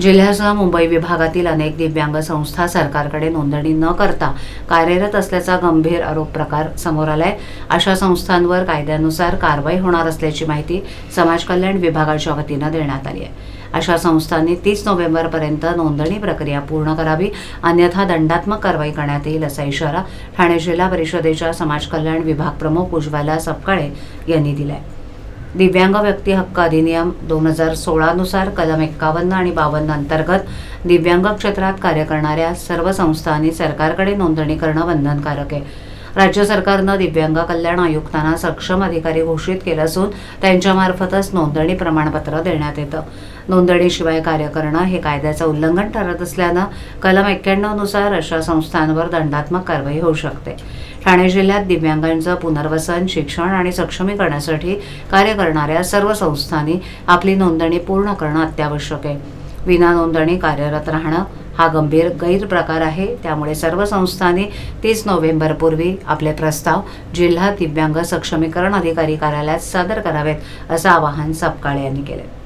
जिल्ह्यासह मुंबई विभागातील अनेक दिव्यांग संस्था सरकारकडे नोंदणी न करता कार्यरत असल्याचा गंभीर आरोप प्रकार समोर आलाय. अशा संस्थांवर कायद्यानुसार कारवाई होणार असल्याची माहिती समाज कल्याण विभागाच्या वतीनं देण्यात आली आहे. अशा संस्थांनी तीस नोव्हेंबरपर्यंत नोंदणी प्रक्रिया पूर्ण करावी अन्यथा दंडात्मक कारवाई करण्यात येईल असा इशारा ठाणे जिल्हा परिषदेच्या समाज कल्याण विभाग प्रमुख उज्ज्वला सपकाळे यांनी दिलाय. दिव्यांग व्यक्ती हक्क अधिनियम दोन हजार सोळानुसार कलम एक्कावन्न आणि बावन्न अंतर्गत दिव्यांग क्षेत्रात कार्य करणाऱ्या सर्व संस्थांनी सरकारकडे नोंदणी करणं बंधनकारक आहे. राज्य सरकारनं दिव्यांग कल्याण आयुक्तांना सक्षम अधिकारी घोषित केलं असून त्यांच्यामार्फतच नोंदणी प्रमाणपत्र देण्यात येतं. नोंदणीशिवाय कार्य करणं हे कायद्याचं उल्लंघन ठरत असल्यानं कलम एक्क्याण्णवनुसार अशा संस्थांवर दंडात्मक कारवाई होऊ शकते. ठाणे जिल्ह्यात दिव्यांगांचं पुनर्वसन शिक्षण आणि सक्षमीकरणासाठी कार्य करणाऱ्या सर्व संस्थांनी आपली नोंदणी पूर्ण करणं अत्यावश्यक आहे. विना नोंदणी कार्यरत राहणं हा गंभीर गैरप्रकार आहे. त्यामुळे सर्व संस्थांनी तीस नोव्हेंबरपूर्वी आपले प्रस्ताव जिल्हा दिव्यांग सक्षमीकरण अधिकारी कार्यालयात सादर करावेत असं आवाहन सपकाळे यांनी केलं